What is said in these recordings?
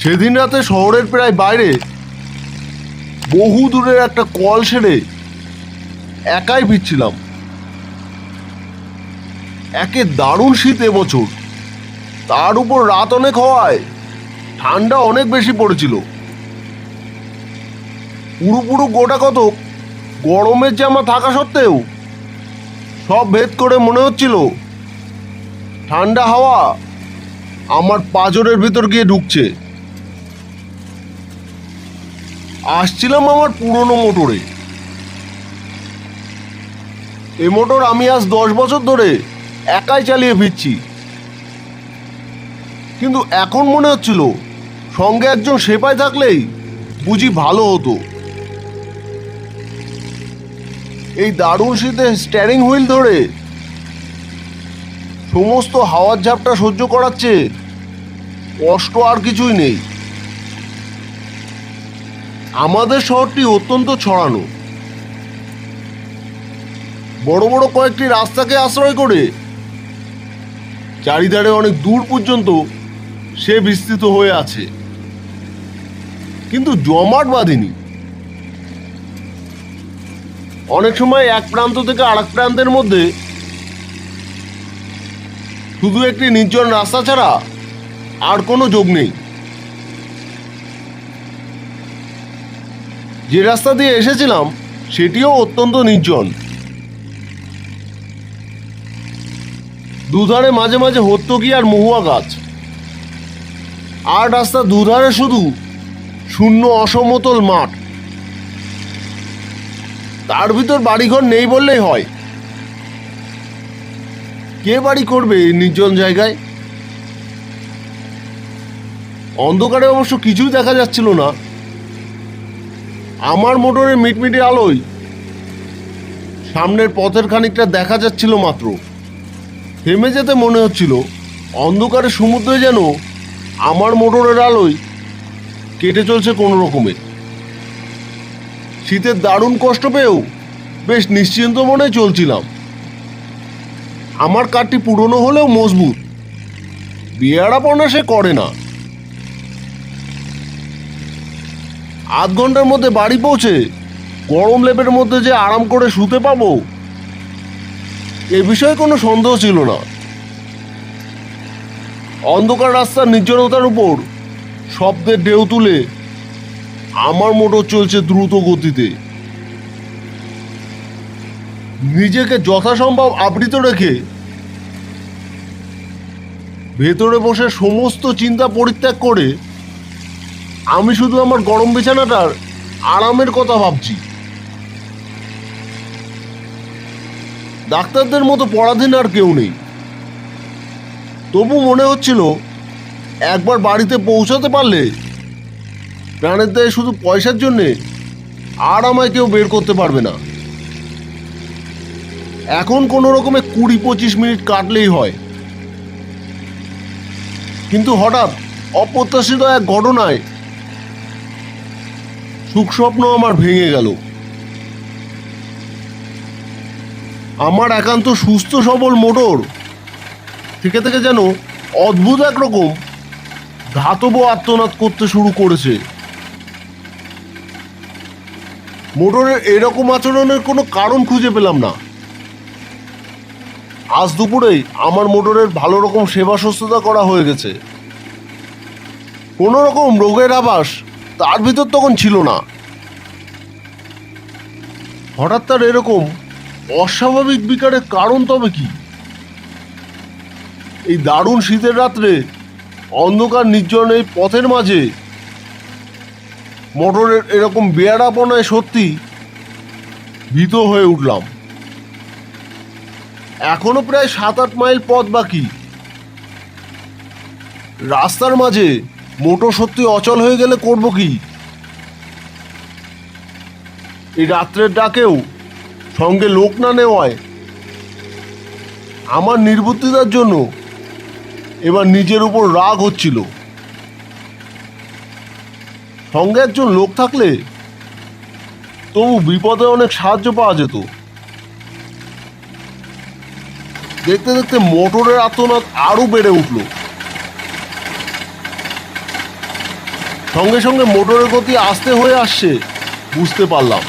সেদিন রাতে শহরের প্রায় বাইরে, বহু দূরের একটা কল সেরে একাই ফিরছিলাম। একে দারুণ শীত এবছর। তার উপর রাত অনেক হওয়ায় ঠান্ডা অনেক বেশি পড়েছিল। পুরো পুরো গোটা কত গরমের জামা থাকা সত্ত্বেও সব ভেদ করে মনে হচ্ছিল, ঠান্ডা হাওয়া আমার পাজরের ভিতর গিয়ে ঢুকছে। আসছিলাম আমার পুরনো মোটরে। এ মোটর আমি আজ দশ বছর ধরে একাই চালিয়ে ফিরছি। কিন্তু এখন মনে হচ্ছিল, সঙ্গে একজন সেপাই থাকলেই বুঝি ভালো হতো। এই দারুণ শীতে স্ট্যারিং হুইল ধরে। সমস্ত হাওয়ার ঝাপটা সহ্য করাচ্ছে। কষ্ট আর কিছুই নেই। আমাদের শহরটি অত্যন্ত ছড়ানো। বড় বড় কয়েকটি রাস্তাকে আশ্রয় করে, চারিধারে অনেক দূর পর্যন্ত সে বিস্তৃত হয়ে আছে। কিন্তু জমাট বাঁধেনি। অনেক সময় এক প্রান্ত থেকে আরেক প্রান্তের মধ্যে শুধু একটি নির্জন রাস্তা ছাড়া আর কোনো যোগ নেই। যে রাস্তা দিয়ে এসেছিলাম, সেটিও অত্যন্ত নির্জন। দুধারে মাঝে মাঝে হত্যকি আর মহুয়া গাছ। আর রাস্তা দুধারে শুধু শূন্য অসমতল মাঠ। তার ভিতর বাড়িঘর নেই বললেই হয়। কে বাড়ি করবে এই নির্জন জায়গায়? অন্ধকারে অবশ্য কিছুই দেখা যাচ্ছিল না। আমার মোটরের মিটমিটে আলোয় সামনের পথের খানিকটা দেখা যাচ্ছিল মাত্র। থেমে যেতে মনে হচ্ছিল, অন্ধকারে সমুদ্রে যেন আমার মোটরের আলোয় কেটে চলছে কোনো রকমে। শীতের দারুণ কষ্ট পেয়েও বেশ নিশ্চিন্ত মনে চলছিলাম। আমার কাঠটি পুরনো হলেও মজবুত। বিয়ারাপনা সে করে না। আধ ঘণ্টার মধ্যে বাড়ি পৌঁছে গরম লেপের মধ্যে যে আরাম করে শুতে পাবো, এ বিষয়ে কোনো সন্দেহ ছিল না। অন্ধকার রাস্তার নির্জনতার উপর শব্দের ঢেউ তুলে আমার মোটর চলছে দ্রুত গতিতে। নিজেকে যথাসম্ভব আবৃত রেখে ভেতরে বসে সমস্ত চিন্তা পরিত্যাগ করে আমি শুধু আমার গরম বিছানাটার আরামের কথা ভাবছি। ডাক্তারদের মতো পরাধীন আর কেউ নেই। তবু মনে হচ্ছিল, একবার বাড়িতে পৌঁছাতে পারলে প্রাণের দায়ে শুধু পয়সার জন্যে আর আমায় কেউ বের করতে পারবে না। এখন কোনো রকমে কুড়ি পঁচিশ মিনিট কাটলেই হয়। কিন্তু হঠাৎ অপ্রত্যাশিত এক ঘটনায় সুখস্বপ্ন আমার ভেঙে গেল। আমার একান্ত সুস্থ সবল মোটর থেকে থেকে যেন অদ্ভুত একরকম ধাতব আত্মনাদ করতে শুরু করেছে। মোটরের এরকম আচরণের কোনো কারণ খুঁজে পেলাম না। আজ দুপুরেই আমার মোটরের ভালো রকম সেবা সুস্থতা করা হয়ে গেছে। কোনো রকম রোগের আভাস তার ভিতর তখন ছিল না। হঠাৎ তার এরকম অস্বাভাবিক বিকারের কারণ তবে কি? এই দারুণ শীতের রাত্রে অন্ধকার নির্জন এই পথের মাঝে মোটরের এরকম বেয়ারাপনায় সত্যি ভীত হয়ে উঠলাম। এখনও প্রায় সাত আট মাইল পথ বাকি। রাস্তার মাঝে মোটর সত্যি অচল হয়ে গেলে করব কি? এই রাত্রের ডাকেও সঙ্গে লোক না নেওয়ায় আমার নির্বুদ্ধিতার জন্য এবার নিজের উপর রাগ হচ্ছিল। সঙ্গে একজন লোক থাকলে তবু বিপদে অনেক সাহায্য পাওয়া যেত। দেখতে দেখতে মোটরের আত্মনাদ আরও বেড়ে উঠল। সঙ্গে সঙ্গে মোটরের গতি আস্তে হয়ে আসছে, বুঝতে পারলাম।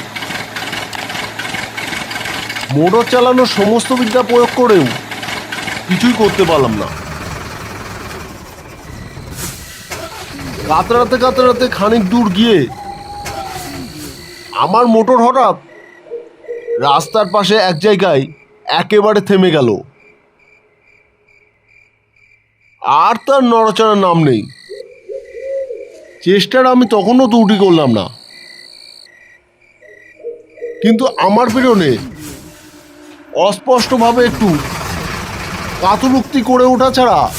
মোটর চালানোর সমস্ত বিদ্যা প্রয়োগ করেও কিছুই করতে পারলাম না। কাতরাতে কাতরাতে খানিক দূর গিয়ে আমার মোটর হঠাৎ রাস্তার পাশে এক জায়গায় একেবারে থেমে গেল। আর তার নড়াচড়ার নাম নেই। চেষ্টার আমি তখনও ত্রুটি করলাম না। কিন্তু আমার পেছনে অস্পষ্টভাবে একটু কাতুরুক্তি করে ওঠা ছাড়া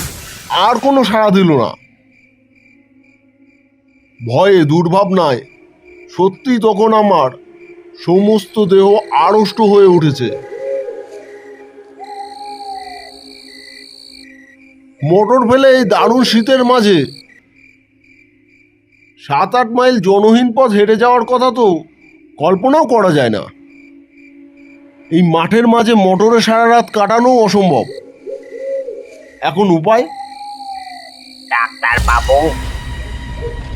আর কোনো সাড়া দিল না। ভয়ে দুর্ভাবনায় সত্যি তখন আমার সমস্ত দেহ আড়ষ্ট হয়ে উঠেছে। মোটর ফেলে এই দারুণ শীতের মাঝে সাত আট মাইল জনহীন পথ হেঁটে যাওয়ার কথা তো কল্পনাও করা যায় না। এই মাঠের মাঝে মোটরে সারা রাত কাটানো অসম্ভব। এখন উপায়? ডাক্তার বাবু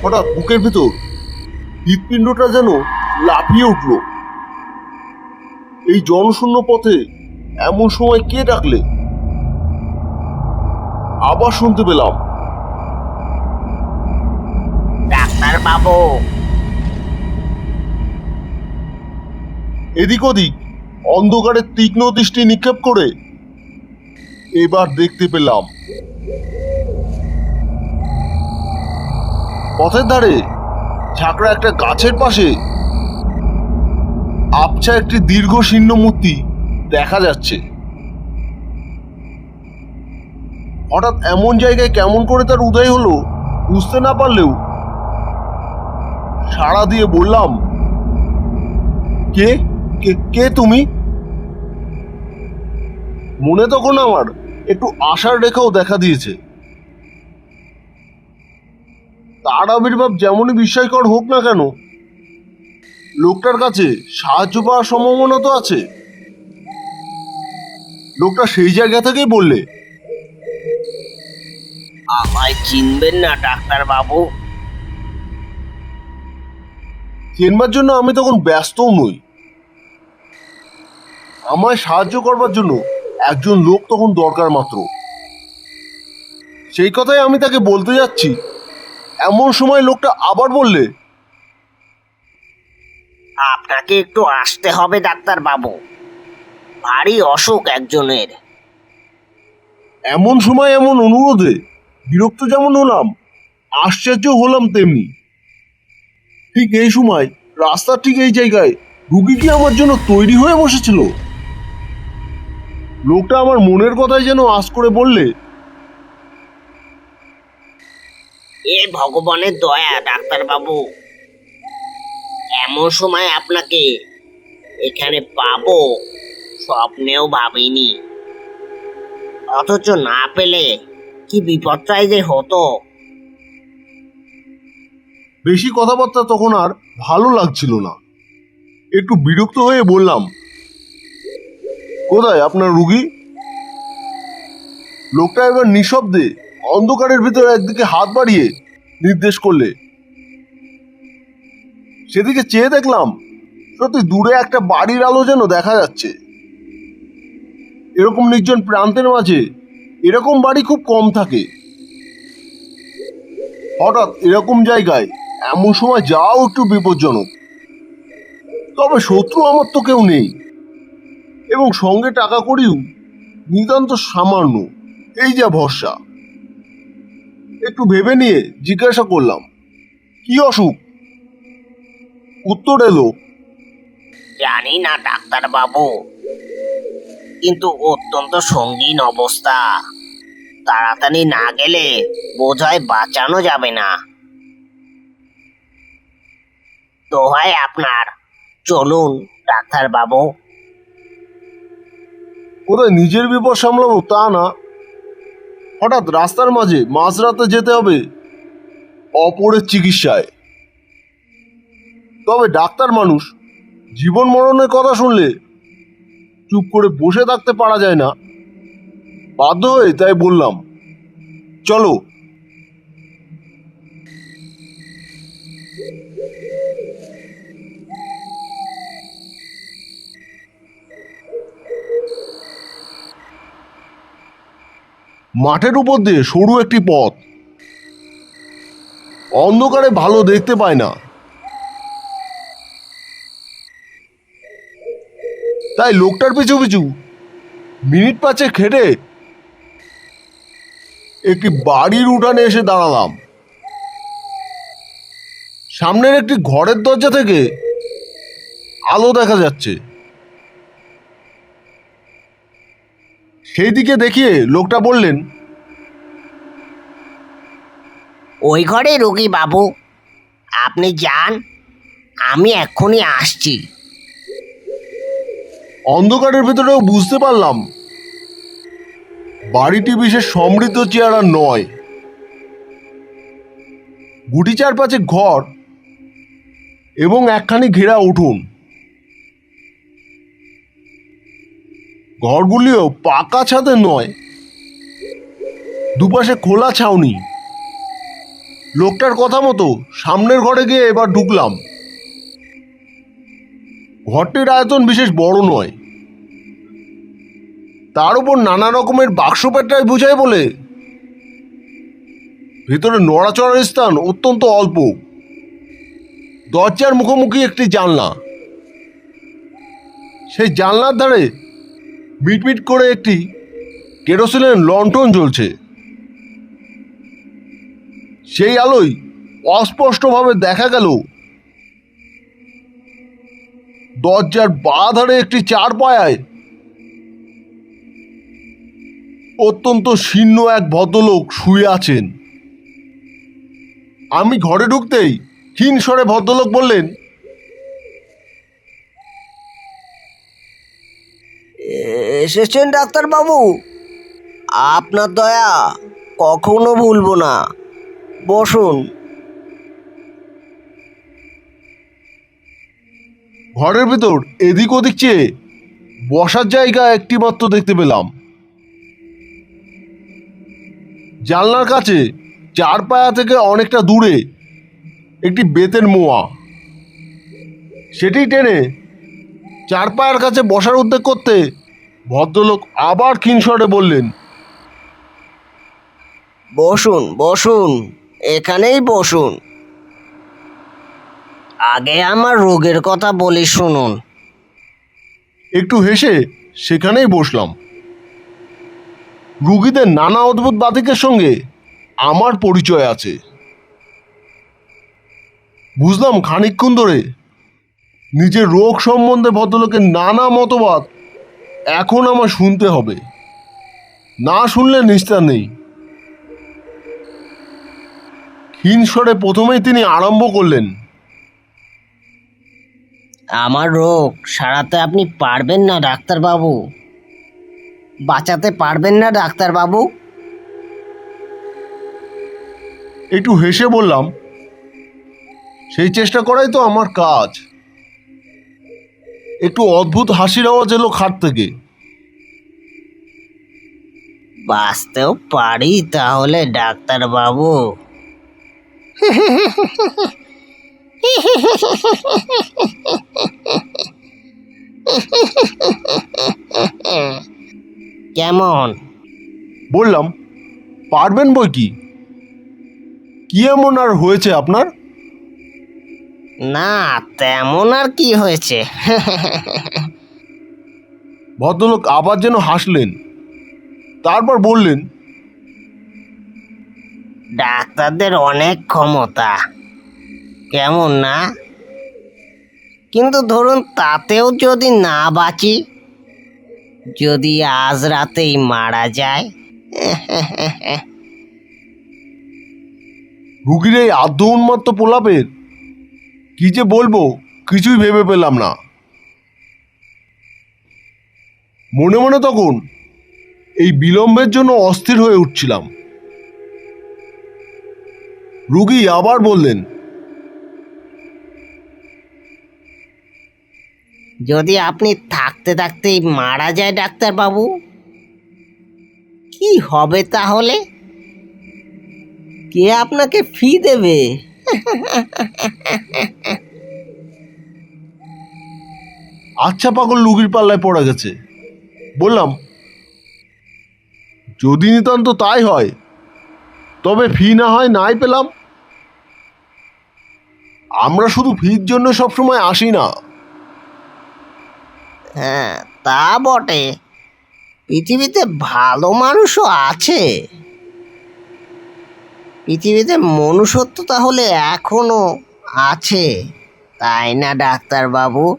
হঠাৎ বুকের ভিতর হৃৎপিণ্ডটা যেন লাফিয়ে উঠল। এই জনশূন্য পথে এমন সময় কে ডাকলে? আবার শুনতে পেলাম। ডাক্তার বাবু এদিক ওদিক অন্ধকারের তীক্ষ্ণ দৃষ্টি নিক্ষেপ করে এবার দেখতে পেলাম পথের ধারে, ঝাঁকড়া একটা গাছের পাশে। আবছা একটি দীর্ঘ শীর্ণ মূর্তি দেখা যাচ্ছে। হঠাৎ এমন জায়গায় কেমন করে তার উদয় হলো বুঝতে না পারলেও সাড়া দিয়ে বললাম, কে? কে কে তুমি? মনে তখন আমার একটু আশার রেখাও দেখা দিয়েছে। তার আবির্ভাব যেমনই বিস্ময়কর হোক না কেন লোকটার কাছে সাহায্য পাওয়ার সম্ভাবনা তো আছে। লোকটা সেই জায়গা থেকেই বললে। আমায় চিনবেন না ডাক্তার বাবু চেনবার জন্য আমি তখন ব্যস্তও নই। আমায় সাহায্য করবার জন্য একজন লোক তখন দরকার মাত্র। সেই কথাই আমি তাকে বলতে যাচ্ছি। এমন সময় লোকটা আবার বললে আপনাকে একটু আসতে হবে ডাক্তার বাবু ভারী অসুখ একজনের। এমন সময় এমন অনুরোধে বিরক্ত যেমন হলাম আশ্চর্য হলাম তেমনি। ঠিক এই সময় রাস্তার ঠিক এই জায়গায় রুগী কি আমার জন্য তৈরি হয়ে বসেছিল? লোকটা আমার মনের কথাই যেন আশ করে বললে এ ভগবানের দয়া ডাক্তার বাবু এমন সময় আপনাকে এখানে পাবো, স্বপ্নেও ভাবিনি। অথচ না পেলে কি বিপদটাই যে হতো? বেশি কথাবার্তা তখন আর ভালো লাগছিল না। একটু বিরক্ত হয়ে বললাম, কোথায় আপনার রুগী? লোকটা এবার নিঃশব্দে অন্ধকারের ভিতরে একদিকে হাত বাড়িয়ে নির্দেশ করলে। সেদিকে চেয়ে দেখলাম, সত্যি দূরে একটা বাড়ির আলো যেন দেখা যাচ্ছে। এরকম নির্জন প্রান্তের মাঝে এরকম বাড়ি খুব কম থাকে। হঠাৎ এরকম জায়গায় এমন সময় যাও একটু বিপজ্জনক। তবে শত্রু আমার তো কেউ নেই। এবং সঙ্গে টাকা করিও নিতান্ত সামান্য। এই যা ভরসা। একটু ভেবে নিয়ে জিজ্ঞাসা করলাম কি অসুখ? উত্তর এলো জানি না ডাক্তার বাবু কিন্তু অত্যন্ত সঙ্গীন অবস্থা। তাড়াতাড়ি না গেলে বোঝায় বাঁচানো যাবে না। দোহাই আপনার। চলুন ডাক্তার বাবু কোথায় নিজের বিপদ সামলাবো তা না। হঠাৎ রাস্তার মাঝে মাঝরাতে যেতে হবে অপরের চিকিৎসায়। তবে ডাক্তার মানুষ জীবন মরণের কথা শুনলে চুপ করে বসে থাকতে পারা যায় না। বাধ্য হয়ে তাই বললাম, চলো মাঠের উপর দিয়ে সরু একটি পথ। অন্ধকারে ভালো দেখতে পায় না। তাই লোকটার পিছু পিছু মিনিট পাঁচে খেটে একটি বাড়ির উঠানে এসে দাঁড়ালাম। সামনের একটি ঘরের দরজা থেকে আলো দেখা যাচ্ছে। সেই দিকে দেখিয়ে লোকটা বললেন ওই ঘরে রোগী বাবু আপনি যান আমি এক্ষুনি আসছি। অন্ধকারের ভেতরেও বুঝতে পারলাম বাড়িটি বিশেষ সমৃদ্ধ চেহারা নয়। গুটি চারপাশে ঘর এবং একখানি ঘেরা উঠোন। ঘরগুলিও পাকা ছাদে নয়। দুপাশে খোলা ছাউনি। লোকটার কথা মতো সামনের ঘরে গিয়ে এবার ঢুকলাম। ঘরটির আয়তন বিশেষ বড় নয়। তার উপর নানা রকমের বাক্স পেটায় বোঝায় বলে, ভেতরে নড়াচড়ার স্থান অত্যন্ত অল্প। দরজার মুখোমুখি একটি জানলা। সেই জানলার ধারে মিটমিট করে একটি কেরোসিনের লণ্ঠন জ্বলছে। সেই আলোয় অস্পষ্টভাবে দেখা গেল। দরজার বা ধারে একটি চার পায়ায় অত্যন্ত শীর্ণ এক ভদ্রলোক শুয়ে আছেন। আমি ঘরে ঢুকতেই ক্ষীণ স্বরে ভদ্রলোক বললেন এসেছেন ডাক্তার বাবু আপনার দয়া কখনো ভুলবো না। বসুন। ঘরের ভেতর এদিক ওদিক চেয়ে বসার জায়গা একটি মাত্র দেখতে পেলাম। জানলার কাছে চার পায়া থেকে অনেকটা দূরে একটি বেতের মোয়া। সেটি টেনে চার পায়ার কাছে বসার উদ্যোগ করতে ভদ্রলোক আবার ক্ষীণস্বরে বললেন বসুন বসুন এখানেই বসুন। আগে আমার রোগের কথা বলি শুনুন। একটু হেসে সেখানেই বসলাম। রুগীদের নানা অদ্ভুত বাতিকের সঙ্গে আমার পরিচয় আছে। বুঝলাম খানিকক্ষণ ধরে নিজের রোগ সম্বন্ধে ভদ্রলোকের নানা মতবাদ এখন আমার শুনতে হবে। না শুনলে নিস্তার নেই। ক্ষীণ স্বরে প্রথমেই তিনি আরম্ভ করলেন। আমার রোগ সারাতে আপনি পারবেন না ডাক্তার বাবু বাঁচাতে পারবেন না ডাক্তার বাবু একটু হেসে বললাম সেই চেষ্টা করাই তো আমার কাজ। একটু অদ্ভুত হাসির আওয়াজ এলো খাট থেকে। বাঁচতেও পারি তাহলে ডাক্তার বাবু কেমন? বললাম পারবেন বই কি? কি এমন আর হয়েছে আপনার? না তেমন আর কি হয়েছে? ভদ্রলোক আবার যেন হাসলেন। তারপর বললেন ডাক্তারদের অনেক ক্ষমতা। কেমন না? কিন্তু ধরুন তাতেও যদি না বাঁচি যদি আজ রাতেই মারা যায়। রুগীর এই আদ্য উন্মত্ত পোলাপের কি যে বলব, কিছুই ভেবে পেলাম না। মনে মনে তখন এই বিলম্বের জন্য অস্থির হয়ে উঠছিলাম। রুগী আবার বললেন, যদি আপনি থাকতে থাকতে মারা যায় ডাক্তারবাবু, কি হবে তাহলে? কে আপনাকে ফি দেবে? আচ্ছা পাগল লুগির পাল্লায় পড়ে গেছে। বললাম, যদি নিতান্ত তাই হয়, তবে ফি না হয় নাই পেলাম। আমরা শুধু ফির জন্য সবসময় আসি না। হ্যাঁ তা বটে। পৃথিবীতে ভালো মানুষও আছে। পৃথিবীতে মনুষ্যত্ব তাহলে এখনও আছে তাই না ডাক্তারবাবু?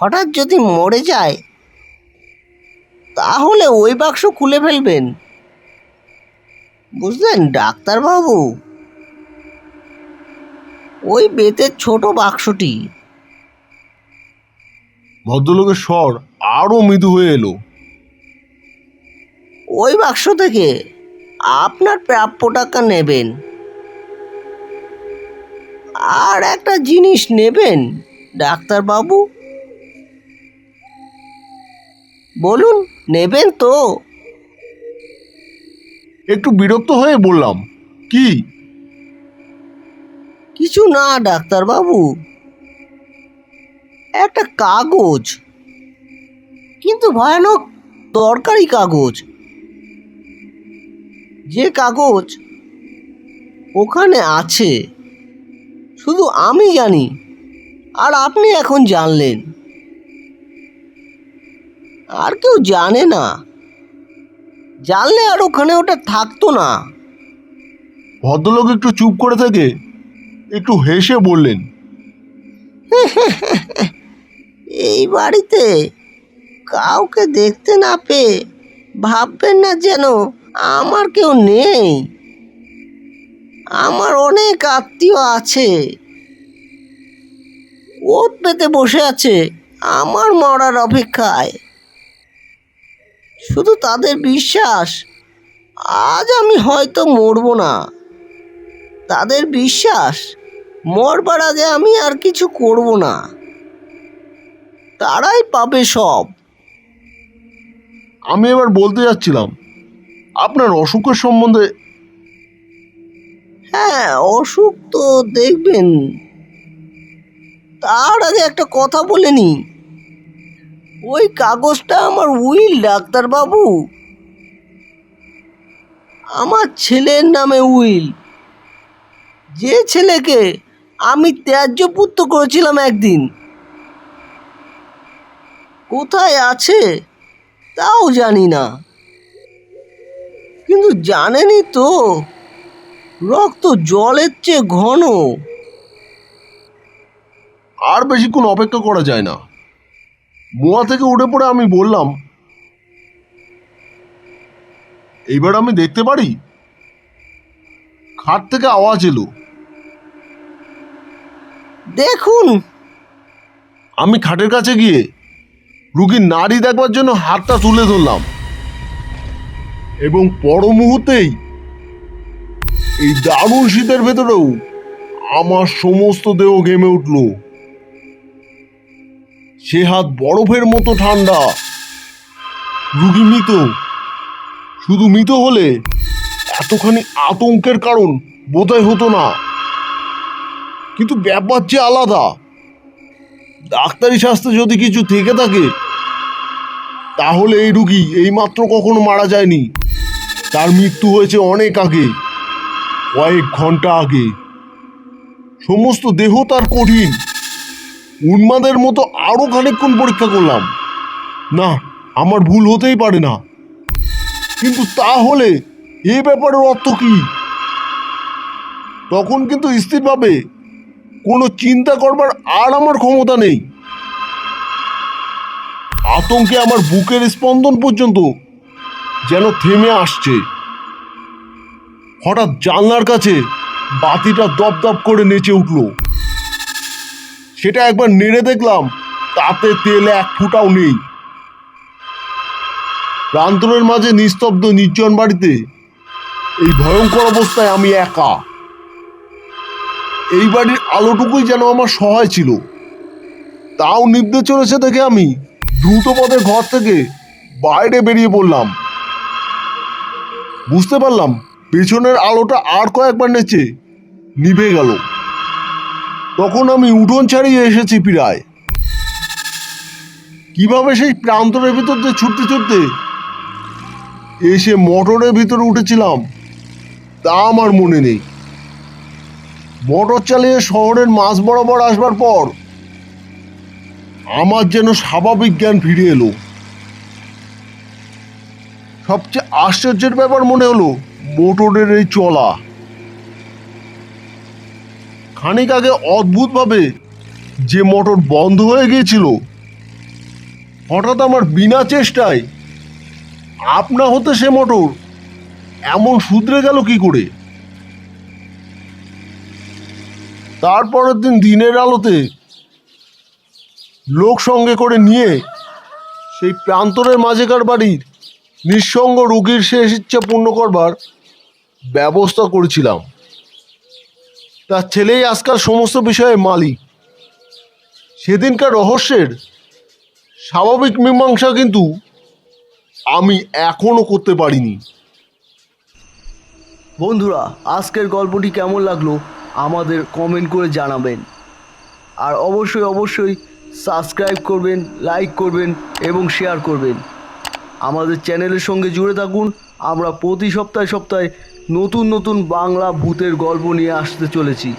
হঠাৎ যদি মরে যায় তাহলে ওই বাক্স খুলে ফেলবেন। বুঝলেন ডাক্তারবাবু? ওই বেতের ছোট বাক্সটি। ভদ্রলোকের স্বর আরও মৃদু হয়ে এলো। ওই বাক্স থেকে আপনার প্রাপ্য টাকা নেবেন। আর একটা জিনিস নেবেন ডাক্তারবাবু। বলুন নেবেন তো। একটু বিরক্ত হয়ে বললাম কি? কিছু না ডাক্তারবাবু। একটা কাগজ। কিন্তু ভয়ানক দরকারি কাগজ। যে কাগজ ওখানে আছে শুধু আমি জানি আর আপনি এখন জানলেন। আর কেউ জানে না। জানলে আর ওখানে ওটা থাকতো না। ভদ্রলোক একটু চুপ করে থেকে একটু হেসে বললেন এই বাড়িতে কাউকে দেখতে না পেয়ে ভাববেন না যেন। আমার কেউ নেই। আমার অনেক আত্মীয় আছে। ওত পেতে বসে আছে আমার মরার অপেক্ষায়। শুধু তাদের বিশ্বাস, আজ আমি হয়তো মরবো না। তাদের বিশ্বাস, মরবার আগে আমি আর কিছু করব না। তারাই পাবে সব। আমি এবার বলতে যাচ্ছিলাম আপনার অসুখের সম্বন্ধে হ্যাঁ অসুখ তো দেখবেন। তার আগে একটা কথা বলে নি। ওই কাগজটা আমার উইল, ডাক্তারবাবু। আমার ছেলের নামে উইল। যে ছেলেকে আমি ত্যায্য পুত্র করেছিলাম একদিন। কোথায় আছে, তাও জানি না। কিন্তু জানেনই তো রক্ত জলের চেয়ে ঘন। আর বেশিক্ষণ অপেক্ষা করা যায় না। মোয়া থেকে উঠে পড়ে আমি বললাম এইবার আমি দেখতে পারি? খাট থেকে আওয়াজ এলো। দেখুন। আমি খাটের কাছে গিয়ে রুগীর নাড়ি দেখবার জন্য হাতটা তুলে ধরলাম। এবং পর মুহূর্তেই এই দারুণ শীতের ভেতরেও আমার সমস্ত দেহ ঘেমে উঠল। সে হাত বরফের মতো ঠান্ডা। রুগী মৃত। শুধু মৃত হলে এতখানি আতঙ্কের কারণ বোধহয় হতো না। কিন্তু ব্যাপার যে আলাদা। ডাক্তারি শাস্ত্রে যদি কিছু থেকে থাকে, তাহলে এই রুগী এইমাত্র কখনো মারা যায়নি। তার মৃত্যু হয়েছে অনেক আগে, কয়েক ঘণ্টা আগে। সমস্ত দেহ তার কঠিন। উন্মাদের মতো আরও খানিকক্ষণ পরীক্ষা করলাম। না, আমার ভুল হতেই পারে না। কিন্তু তাহলে এ ব্যাপারের অর্থ কি? তখন কিন্তু স্থিরভাবে কোনো চিন্তা করবার আর আমার ক্ষমতা নেই। আতঙ্কে আমার বুকের স্পন্দন পর্যন্ত যেন থেমে আসছে। হঠাৎ জানলার কাছে বাতিটা দপদপ করে নেচে উঠল। সেটা একবার নেড়ে দেখলাম, তাতে তেল এক ফুটাও নেই। প্রান্তরের মাঝে নিস্তব্ধ নির্জন বাড়িতে এই ভয়ঙ্কর অবস্থায় আমি একা। এই বাড়ির আলোটুকুই যেন আমার সহায় ছিল। তাও নিভতে চলেছে দেখে আমি দ্রুত পথে ঘর থেকে বাইরে বেরিয়ে পড়লাম। বুঝতে পারলাম, পেছনের আলোটা আর কয়েকবার নেচে নিভে গেল। তখন আমি উঠোন ছাড়িয়ে এসেছি প্রায় কীভাবে সেই প্রান্তরের ভিতর দিয়ে ছুটতে ছুটতে এসে মোটরের ভিতরে উঠেছিলাম, তা আমার মনে নেই। মোটর চালিয়ে শহরের মাঝ বরাবর আসবার পর আমার যেন স্বাভাবিক জ্ঞান ফিরে এলো। সবচেয়ে আশ্চর্যের ব্যাপার মনে হলো, মোটরের এই চলা। খানিক আগে অদ্ভুতভাবে যে মোটর বন্ধ হয়ে গিয়েছিল, হঠাৎ আমার বিনা চেষ্টায় আপনা হতে সে মোটর এমন শুধরে গেল কি করে? তারপরের দিন দিনের আলোতে লোক সঙ্গে করে নিয়ে সেই প্রান্তরের মাঝেকার বাড়ির নিঃসঙ্গ রুগীর শেষ ইচ্ছা পূর্ণ করবার ব্যবস্থা করেছিলাম। তার ছেলেই আজকাল সমস্ত বিষয়ে মালিক। সেদিনকার রহস্যের স্বাভাবিক মীমাংসা কিন্তু আমি এখনও করতে পারিনি। বন্ধুরা, আজকের গল্পটি কেমন লাগল আমাদের কমেন্ট করে জানাবেন। আর অবশ্যই অবশ্যই সাবস্ক্রাইব করবেন লাইক করবেন এবং শেয়ার করবেন। আমাদের চ্যানেলের সঙ্গে জুড়ে থাকুন। আমরা প্রতি সপ্তাহে সপ্তাহে নতুন নতুন বাংলা ভূতের গল্প নিয়ে আসতে চলেছি।